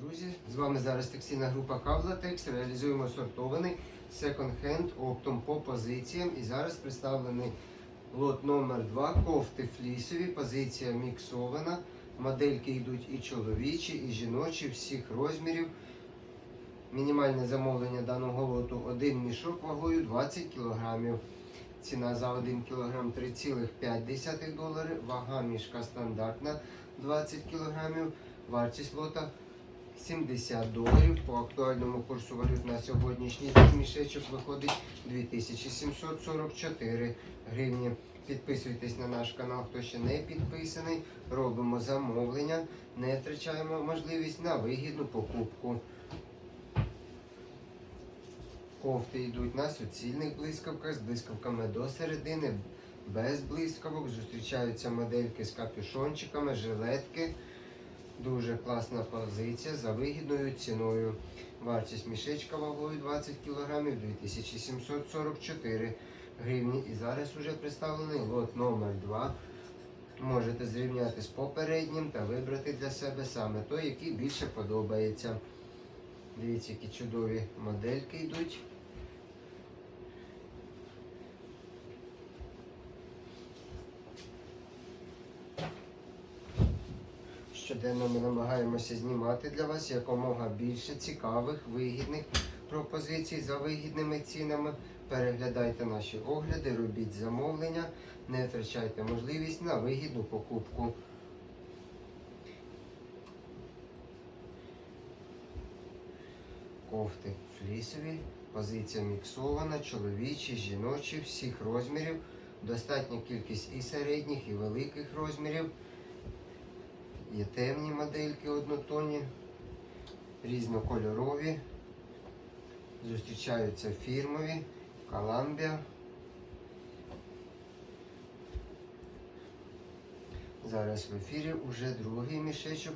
Друзі, з вами зараз текстильна група Кавлатекс. Реалізуємо сортований секонд-хенд оптом по позиціям. І зараз представлений лот номер 2 кофти флісові. Позиція міксована. Модельки йдуть і чоловічі, і жіночі, всіх розмірів. Мінімальне замовлення даного лоту один мішок вагою 20 кг. Ціна за 1 кг 3,5 долари. Вага мішка стандартна 20 кг. Вартість лота 70 доларів. По актуальному курсу валют на сьогоднішній день мішечок виходить 2744 гривні. Підписуйтесь на наш канал, хто ще не підписаний. Робимо замовлення, не втрачаємо можливість на вигідну покупку. Кофти йдуть на суцільних блискавках з блискавками до середини, без блискавок. Зустрічаються модельки з капюшончиками, жилетки. Дуже класна позиція за вигідною ціною. Вартість мішечка вагою 20 кг 2744 гривні. І зараз уже представлений лот номер 2 Можете зрівняти з попереднім та вибрати для себе саме той, який більше подобається. Дивіться, які чудові модельки йдуть. Щоденно ми намагаємося знімати для вас якомога більше цікавих, вигідних пропозицій за вигідними цінами. Переглядайте наші огляди, робіть замовлення, не втрачайте можливість на вигідну покупку. Кофти флісові, позиція міксована, чоловічі, жіночі, всіх розмірів. Достатня кількість і середніх, і великих розмірів. Є темні модельки однотонні, різнокольорові. Зустрічаються фірмові, Columbia. Зараз в ефірі уже другий мішечок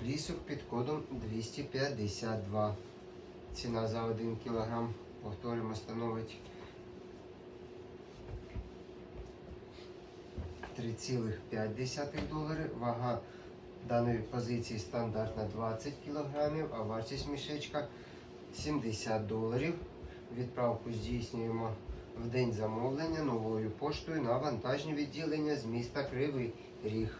флісок під кодом 252. Ціна за 1 кг, повторюємо, становить 3,5 долари. Вага даної позиції стандартна 20 кг, а вартість мішечка 70 доларів. Відправку здійснюємо в день замовлення новою поштою на вантажні відділення з міста Кривий Ріг.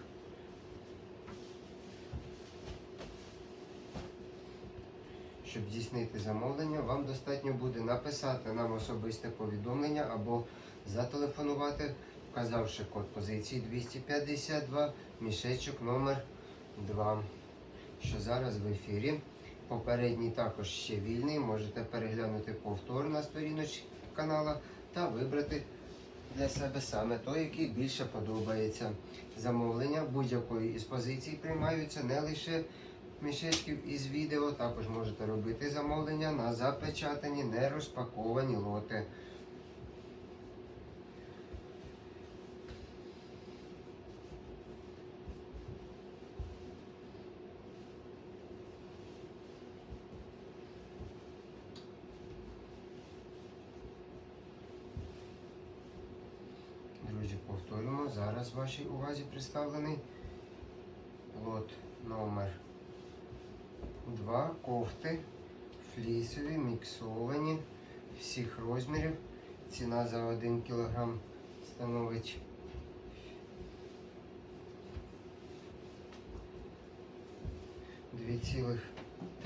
Щоб здійснити замовлення, вам достатньо буде написати нам особисте повідомлення або зателефонувати, вказавши код позиції 252, мішечок номер 2, що зараз в ефірі. Попередній також ще вільний. Можете переглянути повтор на сторіночці канала та вибрати для себе саме той, який більше подобається. Замовлення будь-якої із позицій приймаються не лише мішечків із відео, також можете робити замовлення на запечатані, не розпаковані лоти. Друзі, повторюємо, зараз вашій увазі представлений лот номер 2 кофти флісові, міксовані всіх розмірів. Ціна за 1 кг становить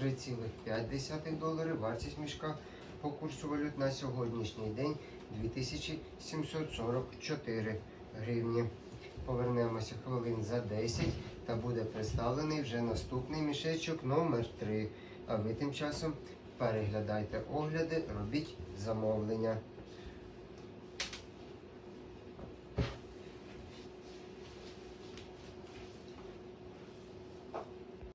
3,5 долари. Вартість мішка по курсу валют на сьогоднішній день 2744 гривні. Повернемося хвилин за 10 та буде представлений вже наступний мішечок номер 3 А ви тим часом переглядайте огляди, робіть замовлення.